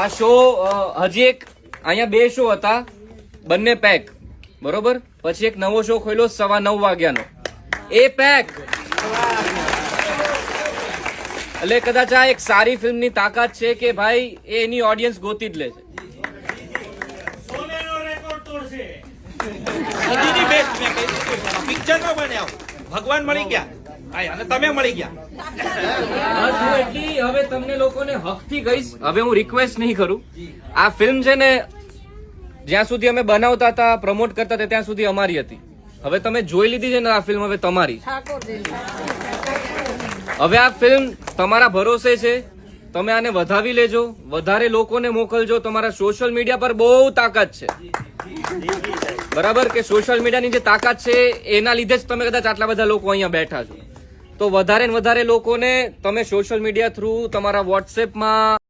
આ શો હજી એક અહીંયા બે શો હતા. બંને પેક બરોબર? પછી એક નવો શો ખોલ્યો સવા નવ વાગ્યાનો. એ પેક એટલે કદાચ આ એક સારી ફિલ્મની તાકાત છે કે ભાઈ એ એની ઓડિયન્સ ગોતી જ લે છે. ભગવાન મળી ગયા. અને તમે મળી ગયા. બસ હવે તમને લોકોને હકથી કહીશ હવે હું રિક્વેસ્ટ નહીં કરું. આ ફિલ્મ છે ને જ્યાં સુધી અમે બનાવતા હતા પ્રમોટ કરતા હતા ત્યાં સુધી અમારી હતી. હવે તમે જોઈ લીધી છે ને આ ફિલ્મ હવે તમારી. હવે આ ફિલ્મ તમારા ભરોસે છે. તમે આને વધાવી લેજો. વધારે લોકોને મોકલજો. તમારા સોશિયલ મીડિયા પર બહુ તાકાત છે. બરાબર? કે સોશિયલ મીડિયાની જે તાકાત છે એના લીધે જ તમે કદાચ આટલા બધા લોકો અહીંયા બેઠા છો. તો વધારે ને વધારે લોકોને તમે સોશિયલ મીડિયા થ્રુ તમારા વોટ્સએપમાં